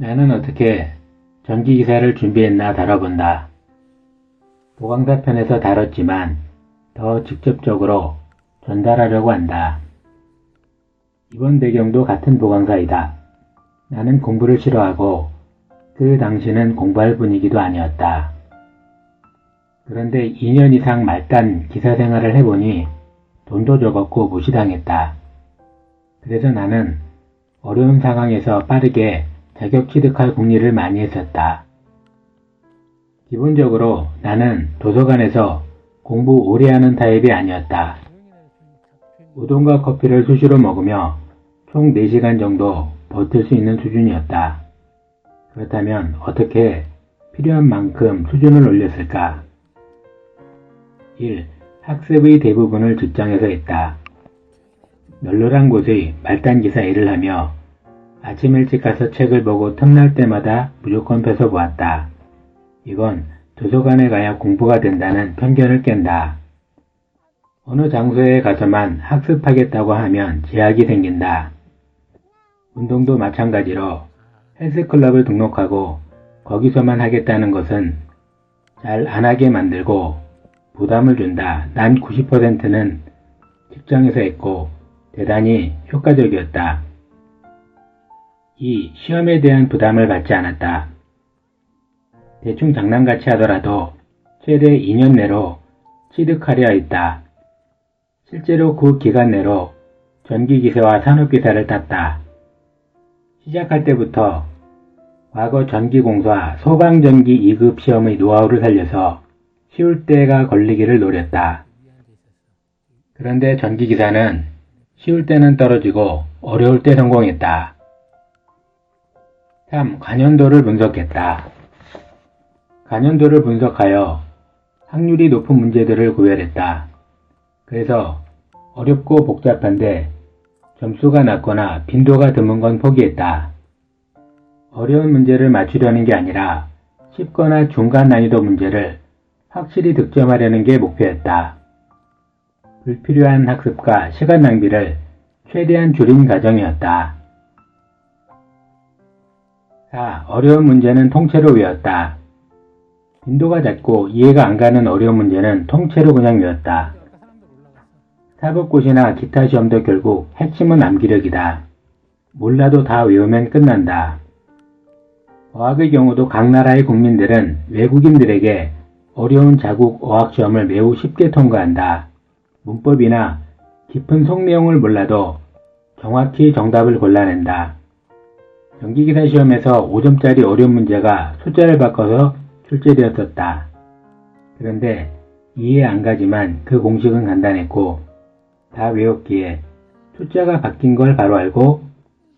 나는 어떻게 전기기사를 준비했나 다뤄본다. 보강사 편에서 다뤘지만 더 직접적으로 전달하려고 한다. 이번 배경도 같은 보강사이다. 나는 공부를 싫어하고 그 당시는 공부할 분위기도 아니었다. 그런데 2년 이상 말단 기사 생활을 해보니 돈도 적었고 무시당했다. 그래서 나는 어려운 상황에서 빠르게 자격 취득할 궁리를 많이 했었다. 기본적으로 나는 도서관에서 공부 오래 하는 타입이 아니었다. 우동과 커피를 수시로 먹으며 총 4시간 정도 버틸 수 있는 수준이었다. 그렇다면 어떻게 필요한 만큼 수준을 올렸을까? 1. 학습의 대부분을 직장에서 했다. 널널한 곳의 말단기사 일을 하며 아침 일찍 가서 책을 보고 틈날 때마다 무조건 펴서 보았다. 이건 도서관에 가야 공부가 된다는 편견을 깬다. 어느 장소에 가서만 학습하겠다고 하면 제약이 생긴다. 운동도 마찬가지로 헬스클럽을 등록하고 거기서만 하겠다는 것은 잘 안 하게 만들고 부담을 준다. 난 90%는 직장에서 했고 대단히 효과적이었다. 2. 시험에 대한 부담을 받지 않았다. 대충 장난같이 하더라도 최대 2년 내로 취득하려 했다. 실제로 그 기간 내로 전기기사와 산업기사를 땄다. 시작할 때부터 과거 전기공사 소방전기 2급 시험의 노하우를 살려서 쉬울 때가 걸리기를 노렸다. 그런데 전기기사는 쉬울 때는 떨어지고 어려울 때 성공했다. 3. 관연도를 분석했다. 관연도를 분석하여 확률이 높은 문제들을 구별했다. 그래서 어렵고 복잡한데 점수가 낮거나 빈도가 드문 건 포기했다. 어려운 문제를 맞추려는 게 아니라 쉽거나 중간 난이도 문제를 확실히 득점하려는 게 목표였다. 불필요한 학습과 시간 낭비를 최대한 줄인 과정이었다. 4. 어려운 문제는 통째로 외웠다. 빈도가 작고 이해가 안 가는 어려운 문제는 통째로 그냥 외웠다. 사법고시나 기타 시험도 결국 핵심은 암기력이다. 몰라도 다 외우면 끝난다. 어학의 경우도 각 나라의 국민들은 외국인들에게 어려운 자국 어학 시험을 매우 쉽게 통과한다. 문법이나 깊은 속 내용을 몰라도 정확히 정답을 골라낸다. 전기기사 시험에서 5점짜리 어려운 문제가 숫자를 바꿔서 출제되었었다. 그런데 이해 안 가지만 그 공식은 간단했고 다 외웠기에 숫자가 바뀐 걸 바로 알고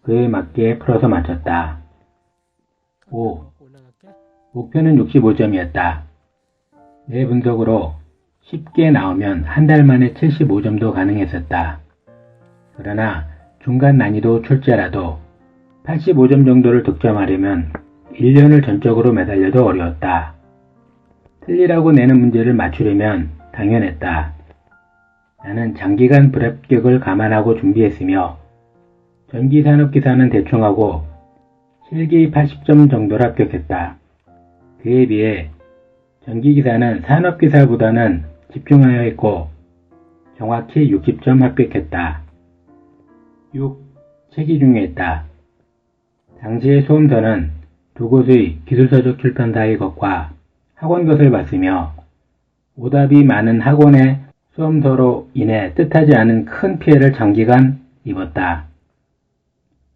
그에 맞게 풀어서 맞췄다. 5. 목표는 65점이었다. 내 분석으로 쉽게 나오면 한 달 만에 75점도 가능했었다. 그러나 중간 난이도 출제라도 85점 정도를 득점하려면 1년을 전적으로 매달려도 어려웠다. 틀리라고 내는 문제를 맞추려면 당연했다. 나는 장기간 불합격을 감안하고 준비했으며 전기산업기사는 대충하고 실기 80점 정도로 합격했다. 그에 비해 전기기사는 산업기사보다는 집중하여 했고 정확히 60점 합격했다. 6. 책이 중요했다. 당시의 수험서는 두 곳의 기술서적 출판사의 것과 학원 것을 봤으며 오답이 많은 학원의 수험서로 인해 뜻하지 않은 큰 피해를 장기간 입었다.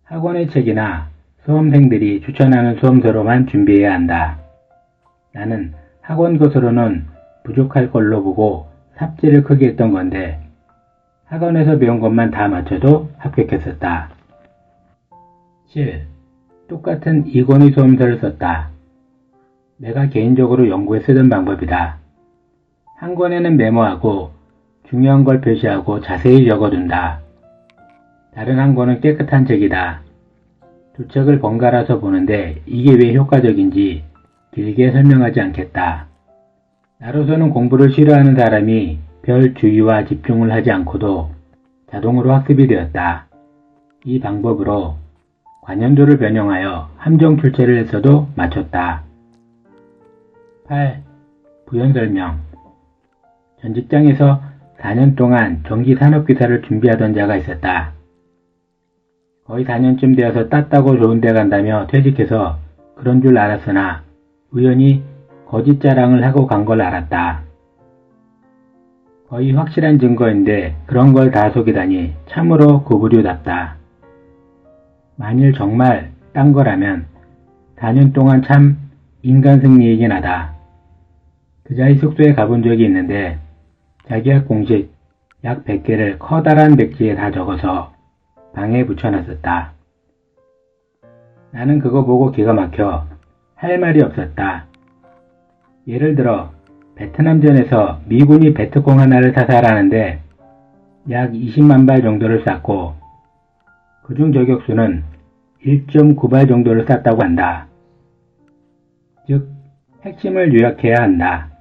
학원의 책이나 수험생들이 추천하는 수험서로만 준비해야 한다. 나는 학원 것으로는 부족할 걸로 보고 삽질을 크게 했던 건데 학원에서 배운 것만 다 맞춰도 합격했었다. 7. 똑같은 이권의 수험서를 썼다. 내가 개인적으로 연구에 쓰던 방법이다. 한 권에는 메모하고 중요한 걸 표시하고 자세히 적어둔다. 다른 한 권은 깨끗한 책이다. 두 책을 번갈아서 보는데 이게 왜 효과적인지 길게 설명하지 않겠다. 나로서는 공부를 싫어하는 사람이 별 주의와 집중을 하지 않고도 자동으로 학습이 되었다. 이 방법으로 관연도를 변형하여 함정 출제를 했어도 맞췄다. 8. 부연 설명 전 직장에서 4년 동안 전기 산업기사를 준비하던 자가 있었다. 거의 4년쯤 되어서 땄다고 좋은 데 간다며 퇴직해서 그런 줄 알았으나 우연히 거짓 자랑을 하고 간 걸 알았다. 거의 확실한 증거인데 그런 걸 다 속이다니 참으로 구부류답다. 만일 정말 딴 거라면 4년 동안 참 인간 승리이긴 하다. 그자의 숙소에 가본 적이 있는데 자기학 공식 약 100개를 커다란 백지에 다 적어서 방에 붙여놨었다. 나는 그거 보고 기가 막혀 할 말이 없었다. 예를 들어 베트남전에서 미군이 베트콩 하나를 사살하는데 약 20만 발 정도를 쐈고 그중 저격수는 1.9발 정도를 쐈다고 한다. 즉 핵심을 요약해야 한다.